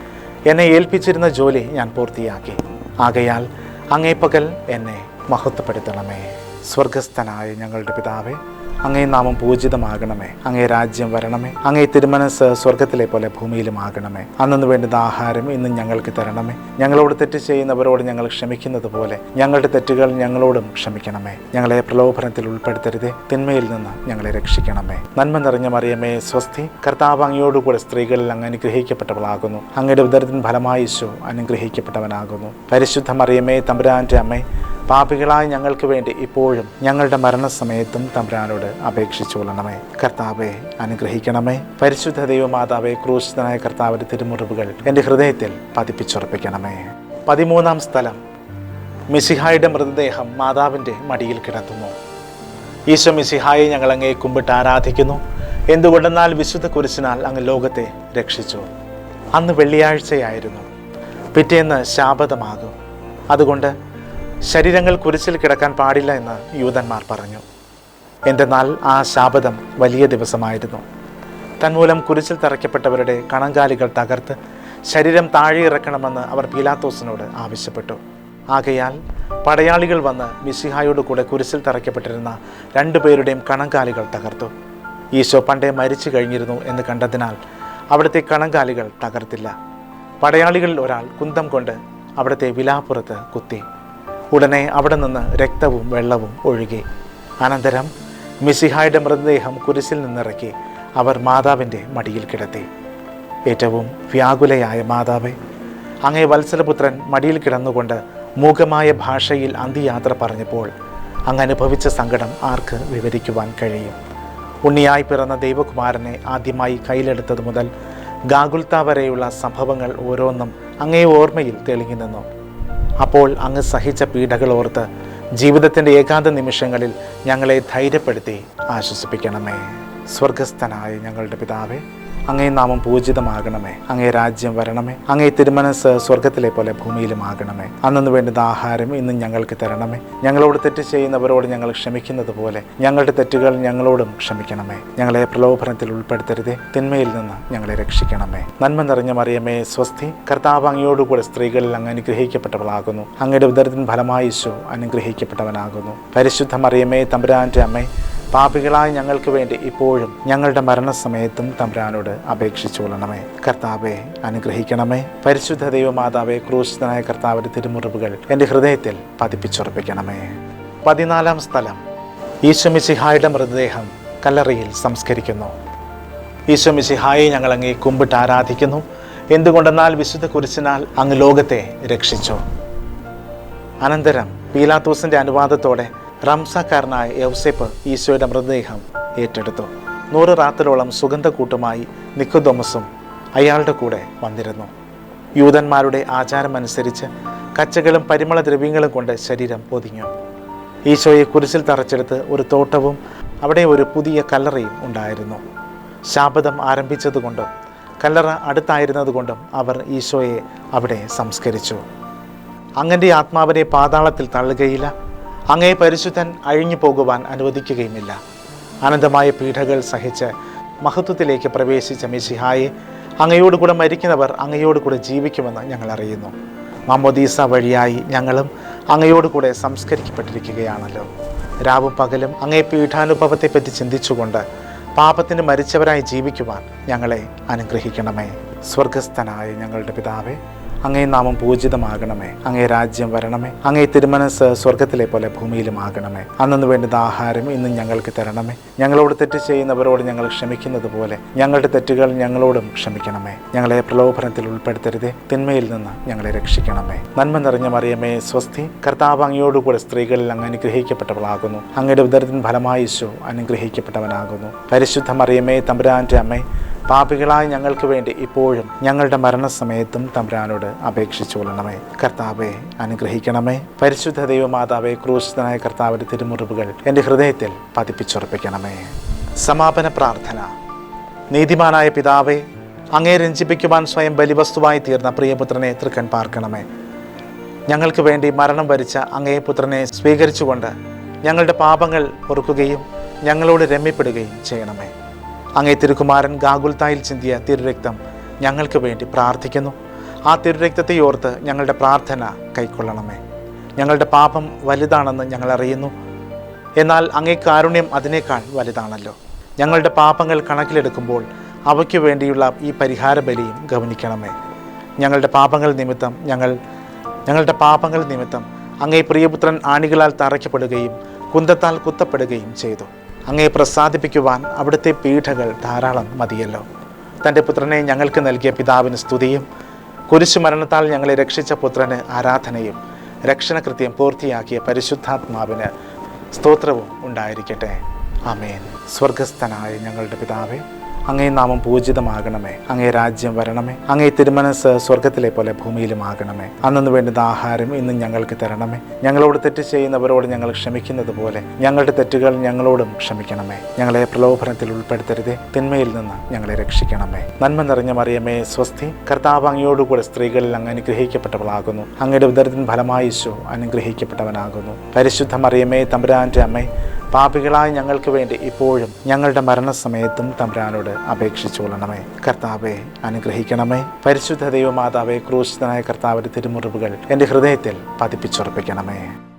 [SPEAKER 1] എന്നെ ഏൽപ്പിച്ചിരുന്ന ജോലി ഞാൻ പൂർത്തിയാക്കി. ആകയാൽ അങ്ങേപ്പകൽ എന്നെ മഹത്വപ്പെടുത്തണമേ. സ്വർഗസ്ഥനായ ഞങ്ങളുടെ പിതാവേ അങ്ങേ നാമം പൂജിതമാകണമേ. അങ്ങേ രാജ്യം വരണമേ. അങ്ങേ തിരുമനസ് സ്വർഗത്തിലെ പോലെ ഭൂമിയിലും ആകണമേ അന്നു വേണ്ടുന്ന ആഹാരം ഇന്ന് ഞങ്ങൾക്ക് തരണമേ. ഞങ്ങളോട് തെറ്റ് ചെയ്യുന്നവരോട് ഞങ്ങൾ ക്ഷമിക്കുന്നത് പോലെ ഞങ്ങളുടെ തെറ്റുകൾ ഞങ്ങളോടും ക്ഷമിക്കണമേ. ഞങ്ങളെ പ്രലോഭനത്തിൽ ഉൾപ്പെടുത്തരുതേ. തിന്മയിൽ നിന്ന് ഞങ്ങളെ രക്ഷിക്കണമേ. നന്മ നിറഞ്ഞ മറിയമേ സ്വസ്തി. കർത്താവ് അങ്ങയോടുകൂടെ സ്ത്രീകളിൽ അങ്ങ് അനുഗ്രഹിക്കപ്പെട്ടവളാകുന്നു. അങ്ങയുടെ ഉദരത്തിൻ ഫലമായി യേശു അനുഗ്രഹിക്കപ്പെട്ടവനാകുന്നു. പരിശുദ്ധ മറിയമേ തമ്പുരാന്റെ അമ്മേ പാപികളായ ഞങ്ങൾക്ക് വേണ്ടി ഇപ്പോഴും ഞങ്ങളുടെ മരണസമയത്തും തമ്പുരാനോട് അപേക്ഷിച്ചുകൊള്ളണമേ കർത്താവെ അനുഗ്രഹിക്കണമേ. പരിശുദ്ധ ദൈവമാതാവെ ക്രൂശിതനായ കർത്താവിന്റെ തിരുമുറിവുകൾ എന്റെ ഹൃദയത്തിൽ പതിപ്പിച്ചുറപ്പിക്കണമേ. പതിമൂന്നാം സ്ഥലം. മിസിഹായുടെ മൃതദേഹം മാതാവിന്റെ മടിയിൽ കിടത്തുന്നു ഈശോ മിസിഹായെ ഞങ്ങൾ അങ്ങേ കുമ്പിട്ട് ആരാധിക്കുന്നു. എന്തുകൊണ്ടെന്നാൽ വിശുദ്ധ കുരിശിനാൽ അങ്ങ് ലോകത്തെ രക്ഷിച്ചു. അന്ന് വെള്ളിയാഴ്ചയായിരുന്നു. പിറ്റേന്ന് ശാപതമാകും. അതുകൊണ്ട് ശരീരങ്ങൾ കുരിശിൽ കിടക്കാൻ പാടില്ല എന്ന് യൂതന്മാർ പറഞ്ഞു. എന്തെന്നാൽ ആ ശാപതം വലിയ ദിവസമായിരുന്നു. തന്മൂലം കുരിശിൽ തറയ്ക്കപ്പെട്ടവരുടെ കണങ്കാലികൾ തകർത്ത് ശരീരം താഴെ ഇറക്കണമെന്ന് അവർ പീലാത്തോസിനോട് ആവശ്യപ്പെട്ടു. ആകയാൽ പടയാളികൾ വന്ന് മിസിഹായോട് കൂടെ കുരിശിൽ തറയ്ക്കപ്പെട്ടിരുന്ന രണ്ടുപേരുടെയും കണങ്കാലികൾ തകർത്തു. ഈശോ പണ്ടേ മരിച്ചു കഴിഞ്ഞിരുന്നു എന്ന് കണ്ടതിനാൽ അവിടുത്തെ കണങ്കാലികൾ തകർത്തില്ല. പടയാളികളിൽ ഒരാൾ കുന്തം കൊണ്ട് അവിടുത്തെ വിലാപ്പുറത്ത് കുത്തി. ഉടനെ അവിടെ നിന്ന് രക്തവും വെള്ളവും ഒഴുകി. അനന്തരം മിസിഹായുടെ മൃതദേഹം കുരിശിൽ നിന്നിറക്കി അവർ മാതാവിന്റെ മടിയിൽ കിടത്തി. ഏറ്റവും വ്യാകുലയായ മാതാവെ അങ്ങേ വത്സലപുത്രൻ മടിയിൽ കിടന്നുകൊണ്ട് മൂകമായ ഭാഷയിൽ അന്ത്യയാത്ര പറഞ്ഞപ്പോൾ അങ്ങ് അനുഭവിച്ച സങ്കടം ആർക്ക് വിവരിക്കുവാൻ കഴിയും? ഉണ്ണിയായി പിറന്ന ദൈവകുമാരനെ ആദ്യമായി കയ്യിലെടുത്തത് മുതൽ ഗാഗുൽത്ത വരെയുള്ള സംഭവങ്ങൾ ഓരോന്നും അങ്ങേ ഓർമ്മയിൽ തെളിഞ്ഞു നിന്നു. അപ്പോൾ അങ്ങ് സഹിച്ച പീഡകൾ ഓർത്ത് ജീവിതത്തിന്റെ ഏകാന്ത നിമിഷങ്ങളിൽ ഞങ്ങളെ ധൈര്യപ്പെടുത്തി ആശ്വസിപ്പിക്കണമേ. സ്വർഗസ്ഥനായ ഞങ്ങളുടെ പിതാവേ അങ്ങേ നാമം പൂജിതമാകണമേ. അങ്ങേ രാജ്യം വരണമേ. അങ്ങേ തിരുമനസ് സ്വർഗത്തിലെ പോലെ ഭൂമിയിലുമാകണമേ. അന്നു വേണ്ടുന്ന ആഹാരം ഇന്നും ഞങ്ങൾക്ക് തരണമേ. ഞങ്ങളോട് തെറ്റ് ചെയ്യുന്നവരോട് ഞങ്ങൾ ക്ഷമിക്കുന്നത് പോലെ ഞങ്ങളുടെ തെറ്റുകൾ ഞങ്ങളോടും ക്ഷമിക്കണമേ. ഞങ്ങളെ പ്രലോഭനത്തിൽ ഉൾപ്പെടുത്തരുതേ. തിന്മയിൽ നിന്ന് ഞങ്ങളെ രക്ഷിക്കണമേ. നന്മ നിറഞ്ഞ മറിയമേ സ്വസ്തി കർത്താവ് അങ്ങയോടുകൂടെ സ്ത്രീകളിൽ അങ്ങ് അനുഗ്രഹിക്കപ്പെട്ടവളാകുന്നു. അങ്ങയുടെ ഉദരത്തിൻ ഫലമായി ഈശോ അനുഗ്രഹിക്കപ്പെട്ടവനാകുന്നു. പരിശുദ്ധ മറിയമേ തമ്പുരാന്റെ അമ്മേ പാപികളായ ഞങ്ങൾക്ക് വേണ്ടി ഇപ്പോഴും ഞങ്ങളുടെ മരണസമയത്തും തമ്പുരാനോട് അപേക്ഷിച്ചുകൊള്ളണമേ കർത്താവെ അനുഗ്രഹിക്കണമേ. പരിശുദ്ധ ദൈവമാതാവെ ക്രൂശിതനായ കർത്താവിന്റെ തിരുമുറിവുകൾ എന്റെ ഹൃദയത്തിൽ പതിപ്പിച്ചുറപ്പിക്കണമേ. പതിനാലാം സ്ഥലം. ഈശ്വമിസിഹായുടെ മൃതദേഹം കല്ലറിയിൽ സംസ്കരിക്കുന്നു. ഈശ്വമിസിഹായെ ഞങ്ങൾ അങ്ങേ കുമ്പിട്ട് ആരാധിക്കുന്നു. എന്തുകൊണ്ടെന്നാൽ വിശുദ്ധ കുരിശിനാൽ അങ്ങ് ലോകത്തെ രക്ഷിച്ചു. അനന്തരം പീലാത്തോസിന്റെ അനുവാദത്തോടെ റംസാക്കാരനായ യൗസേപ്പ് ഈശോയുടെ മൃതദേഹം ഏറ്റെടുത്തു. നൂറ് റാത്തിലോളം സുഗന്ധക്കൂട്ടുമായി നിക്കുദോമസും അയാളുടെ കൂടെ വന്നിരുന്നു. യൂതന്മാരുടെ ആചാരമനുസരിച്ച് കച്ചകളും പരിമള ദ്രവ്യങ്ങളും കൊണ്ട് ശരീരം പൊതിഞ്ഞു. ഈശോയെ കുരിശിൽ തറച്ചെടുത്ത് ഒരു തോട്ടവും അവിടെ ഒരു പുതിയ കല്ലറയും ഉണ്ടായിരുന്നു. ശാപതം ആരംഭിച്ചതുകൊണ്ടും കല്ലറ അടുത്തായിരുന്നതുകൊണ്ടും അവർ ഈശോയെ അവിടെ സംസ്കരിച്ചു. അങ്ങന്റെ ആത്മാവിനെ പാതാളത്തിൽ തള്ളുകയില്ല. അങ്ങേ പരിശുദ്ധൻ അഴിഞ്ഞു പോകുവാൻ അനുവദിക്കുകയുമില്ല. അനന്തമായ പീഠകൾ സഹിച്ച് മഹത്വത്തിലേക്ക് പ്രവേശിച്ച മിശിഹായെ അങ്ങയോട് കൂടെ മരിക്കുന്നവർ അങ്ങയോട് കൂടെ ജീവിക്കുമെന്ന് ഞങ്ങൾ അറിയുന്നു. മമ്മോദീസ വഴിയായി ഞങ്ങളും അങ്ങയോട് കൂടെ സംസ്കരിക്കപ്പെട്ടിരിക്കുകയാണല്ലോ. രാവും പകലും അങ്ങേ പീഠാനുഭവത്തെപ്പറ്റി ചിന്തിച്ചുകൊണ്ട് പാപത്തിന് മരിച്ചവരായി ജീവിക്കുവാൻ ഞങ്ങളെ അനുഗ്രഹിക്കണമേ. സ്വർഗസ്ഥനായ ഞങ്ങളുടെ പിതാവേ അങ്ങേ നാമം പൂജിതമാകണമേ. അങ്ങേ രാജ്യം വരണമേ. അങ്ങേ തിരുമനസ് സ്വർഗത്തിലെ പോലെ ഭൂമിയിലും ആകണമേ അന്നു വേണ്ടുന്ന ആഹാരം ഇന്നും ഞങ്ങൾക്ക് തരണമേ. ഞങ്ങളോട് തെറ്റ് ചെയ്യുന്നവരോട് ഞങ്ങൾ ക്ഷമിക്കുന്നത് പോലെ ഞങ്ങളുടെ തെറ്റുകൾ ഞങ്ങളോടും ക്ഷമിക്കണമേ. ഞങ്ങളെ പ്രലോഭനത്തിൽ ഉൾപ്പെടുത്തരുതേ. തിന്മയിൽ നിന്ന് ഞങ്ങളെ രക്ഷിക്കണമേ. നന്മ നിറഞ്ഞ മറിയമേ സ്വസ്തി. കർത്താവ് അങ്ങയോടുകൂടെ സ്ത്രീകളിൽ അങ്ങ് അനുഗ്രഹിക്കപ്പെട്ടവളാകുന്നു. അങ്ങയുടെ ഉദരത്തിൻ ഫലമായി യേശു അനുഗ്രഹിക്കപ്പെട്ടവനാകുന്നു. പരിശുദ്ധ മറിയമേ തമ്പുരാന്റെ അമ്മേ പാപികളായ ഞങ്ങൾക്ക് വേണ്ടി ഇപ്പോഴും ഞങ്ങളുടെ മരണസമയത്തും തമ്പുരാനോട് അപേക്ഷിച്ചുകൊള്ളണമേ കർത്താവെ അനുഗ്രഹിക്കണമേ. പരിശുദ്ധ ദൈവമാതാവെ ക്രൂശിതനായ കർത്താവിന്റെ തിരുമുറിവുകൾ എന്റെ ഹൃദയത്തിൽ പതിപ്പിച്ചുറപ്പിക്കണമേ. സമാപന പ്രാർത്ഥന. നീതിമാനായ പിതാവെ അങ്ങേ രഞ്ജിപ്പിക്കുവാൻ സ്വയം ബലിവസ്തുവായി തീർന്ന പ്രിയപുത്രനെ തൃക്കൻ പാർക്കണമേ. ഞങ്ങൾക്ക് വേണ്ടി മരണം വരിച്ച അങ്ങേ പുത്രനെ സ്വീകരിച്ചുകൊണ്ട് ഞങ്ങളുടെ പാപങ്ങൾ പൊറുക്കുകയും ഞങ്ങളോട് രമ്യപ്പെടുകയും ചെയ്യണമേ. അങ്ങേ തിരുകുമാരൻ ഗാഗുൽത്തായിൽ ചിന്തിയ തിരുരക്തം ഞങ്ങൾക്ക് വേണ്ടി പ്രാർത്ഥിക്കുന്നു. ആ തിരുരക്തത്തെ ഓർത്ത് ഞങ്ങളുടെ പ്രാർത്ഥന കൈക്കൊള്ളണമേ. ഞങ്ങളുടെ പാപം വലുതാണെന്ന് ഞങ്ങൾ അറിയുന്നു. എന്നാൽ അങ്ങേ കാരുണ്യം അതിനേക്കാൾ വലുതാണല്ലോ. ഞങ്ങളുടെ പാപങ്ങൾ കണക്കിലെടുക്കുമ്പോൾ അവയ്ക്ക് വേണ്ടിയുള്ള ഈ പരിഹാര ബലിയും ഗവനിക്കണമേ. ഞങ്ങളുടെ പാപങ്ങൾ നിമിത്തം ഞങ്ങൾ ഞങ്ങളുടെ പാപങ്ങൾ നിമിത്തം അങ്ങേ പ്രിയപുത്രൻ ആണികളാൽ തറയ്ക്കപ്പെടുകയും കുന്തത്താൽ കുത്തപ്പെടുകയും ചെയ്തു. അങ്ങേ പ്രസാദിപ്പിക്കുവാൻ അവിടുത്തെ പീഠകൾ ധാരാളം മതിയല്ലോ. തന്റെ പുത്രനെ ഞങ്ങൾക്ക് നൽകിയ പിതാവിന് സ്തുതിയും കുരിശുമരണത്താൽ ഞങ്ങളെ രക്ഷിച്ച പുത്രന് ആരാധനയും രക്ഷണകൃത്യം പൂർത്തിയാക്കിയ പരിശുദ്ധാത്മാവിന് സ്തോത്രവും ഉണ്ടായിരിക്കട്ടെ. ആമേൻ. സ്വർഗസ്ഥനായ ഞങ്ങളുടെ പിതാവേ അങ്ങേ നാമം പൂജിതമാകണമേ. അങ്ങേ രാജ്യം വരണമേ. അങ്ങേ തിരുമനസ് സ്വർഗത്തിലെ പോലെ ഭൂമിയിലും ആകണമേ അന്നു വേണ്ടുന്ന ആഹാരം ഇന്നും ഞങ്ങൾക്ക് തരണമേ. ഞങ്ങളോട് തെറ്റ് ചെയ്യുന്നവരോട് ഞങ്ങൾ ക്ഷമിക്കുന്നത് പോലെ ഞങ്ങളുടെ തെറ്റുകൾ ഞങ്ങളോടും ക്ഷമിക്കണമേ. ഞങ്ങളെ പ്രലോഭനത്തിൽ ഉൾപ്പെടുത്തരുതേ. തിന്മയിൽ നിന്ന് ഞങ്ങളെ രക്ഷിക്കണമേ. നന്മ നിറഞ്ഞ മറിയമേ സ്വസ്തി. കർത്താവ് അങ്ങയോടുകൂടെ സ്ത്രീകളിൽ അങ്ങ് അനുഗ്രഹിക്കപ്പെട്ടവളാകുന്നു. അങ്ങയുടെ ഉദരത്തിൻ ഫലമായി ഈശോ അനുഗ്രഹിക്കപ്പെട്ടവനാകുന്നു. പരിശുദ്ധ മറിയമേ തമ്പുരാന്റെ അമ്മേ പാപികളായ ഞങ്ങൾക്ക് വേണ്ടി ഇപ്പോഴും ഞങ്ങളുടെ മരണസമയത്തും തമ്പുരാനോട് അപേക്ഷിച്ചു കൊള്ളണമേ കർത്താവെ അനുഗ്രഹിക്കണമേ. പരിശുദ്ധ ദൈവമാതാവെ ക്രൂശിതനായ കർത്താവിന്റെ തിരുമുറിവുകൾ എന്റെ ഹൃദയത്തിൽ പതിപ്പിച്ചുറപ്പിക്കണമേ.